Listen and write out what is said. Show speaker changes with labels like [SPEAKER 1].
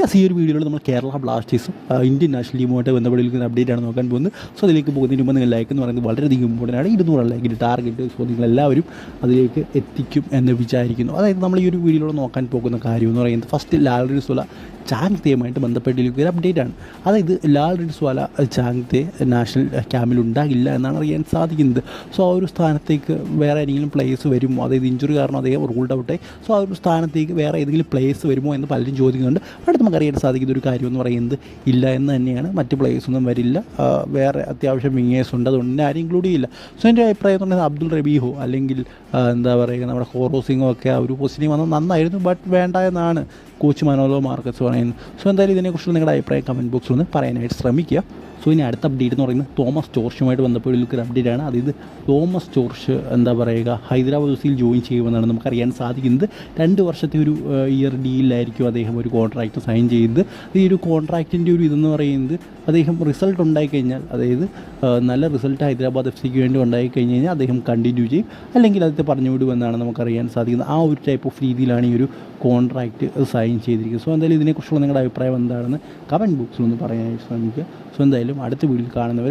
[SPEAKER 1] Yes ഈ ഒരു വീഡിയോയിൽ നമ്മൾ കേരള ബ്ലാസ്റ്റേഴ്സും ഇന്ത്യൻ നാഷണൽ ടീമുമായിട്ട് അപ്ഡേറ്റ് ആണ് നോക്കാൻ പോകുന്നത്. സോ അതിലേക്ക് പോകുന്നതിന് മുമ്പ് നിങ്ങൾ ലൈക്ക് എന്ന് പറയുന്നത് വളരെയധികം ഇമ്പോർട്ടന്റ് ആണ്. ഇരുന്നൂറ് ലൈക്കിന്റെ ടാർഗറ്റ് സോ നിങ്ങളെല്ലാവരും അതിലേക്ക് എത്തിക്കും എന്ന് വിചാരിക്കുന്നു. അതായത് നമ്മൾ ഈ ഒരു വീഡിയോയിലൂടെ നോക്കാൻ പോകുന്ന കാര്യം എന്ന് പറയുന്നത് ഫസ്റ്റ് ലാലറിസുള്ള ചാങ്തയുമായിട്ട് ബന്ധപ്പെട്ടിരിക്കുന്ന ഒരു അപ്ഡേറ്റ് ആണ്. അതായത് ലാൽ റിസ്വാല ചാങ്തെ നാഷണൽ ക്യാമ്പിൽ ഉണ്ടാകില്ല എന്നാണ് അറിയാൻ സാധിക്കുന്നത്. സോ ആ ഒരു സ്ഥാനത്തേക്ക് വേറെ ഏതെങ്കിലും പ്ലേസ് വരുമോ? അതായത് ഇഞ്ചുറി കാരണം അദ്ദേഹം റൂൾഡ് ഔട്ടായി സോ ആ ഒരു സ്ഥാനത്തേക്ക് വേറെ ഏതെങ്കിലും പ്ലേസ് വരുമോ എന്ന് പലരും ചോദിക്കുന്നുണ്ട്. അവിടെ നമുക്ക് അറിയാൻ സാധിക്കുന്ന ഒരു കാര്യം എന്ന് പറയുന്നത് ഇല്ല എന്ന് തന്നെയാണ്. മറ്റ് പ്ലേയേഴ്സ് ഒന്നും വരില്ല. വേറെ അത്യാവശ്യം വിങ്ങേഴ്സ് ഉണ്ട്. അതുകൊണ്ട് ആരും ഇൻക്ലൂഡ് ചെയ്യില്ല. സോ എന്റെ അഭിപ്രായം എന്ന് പറയുന്നത് അബ്ദുൾ റബീഹോ അല്ലെങ്കിൽ എന്താ പറയുക നമ്മുടെ ഹോറോ സിംഗോ ഒക്കെ ആ ഒരു പൊസിഷനിൽ വന്നത് നന്നായിരുന്നു. ബട്ട് വേണ്ട എന്നാണ്. കോച്ച് മനോലോ മാർക്കസ് പറയുന്നു. സോ എന്തായാലും ഇതിനെക്കുറിച്ച് നിങ്ങളുടെ അഭിപ്രായം കമന്റ് ബോക്സിൽ ഒന്ന് പറയാനായിട്ട് ശ്രമിക്കുക. സോ ഇനി അടുത്ത അപ്ഡേറ്റ് എന്ന് പറയുന്നത് തോമസ് ചോർഷുമായിട്ട് ബന്ധപ്പെട്ട ഒരു അപ്ഡേറ്റ് ആണ്. അതായത് തോമസ് ചോർഷ് എന്താ പറയുക ഹൈദരാബാദ് ഹൗസിൽ ജോയിൻ ചെയ്യുമെന്നാണ് നമുക്കറിയാൻ സാധിക്കുന്നത്. രണ്ട് വർഷത്തെ ഒരു ഇയർ ഡീലിലായിരിക്കും അദ്ദേഹം ഒരു കോൺട്രാക്റ്റ് സൈൻ ചെയ്ത്. ഈ ഒരു കോൺട്രാക്റ്റിന്റെ ഒരു ഇതെന്ന് പറയുന്നത് അദ്ദേഹം റിസൾട്ട് ഉണ്ടായിക്കഴിഞ്ഞാൽ അതായത് നല്ല റിസൾട്ട് ഹൈദരാബാദ് എഫ് സിക്ക് വേണ്ടി ഉണ്ടായി കഴിഞ്ഞ് കഴിഞ്ഞാൽ അദ്ദേഹം കണ്ടിന്യൂ ചെയ്യും. അല്ലെങ്കിൽ അദ്ദേഹത്തെ പറഞ്ഞു വിടുമെന്നാണ് നമുക്കറിയാൻ സാധിക്കുന്നത്. ആ ഒരു ടൈപ്പ് ഓഫ് രീതിയിലാണ് ഈ ഒരു കോൺട്രാക്റ്റ് സൈൻ ചെയ്തിരിക്കുന്നത് സോ എന്തായാലും ഇതിനെക്കുറിച്ചുള്ള നിങ്ങളുടെ അഭിപ്രായം എന്താണെന്ന് കമന്റ് ബോക്സിൽ ഒന്ന് പറയാനായിട്ട് ശ്രമിക്കുക. സോ എന്തായാലും അടുത്ത വീഡിയോയിൽ കാണുന്നവരെ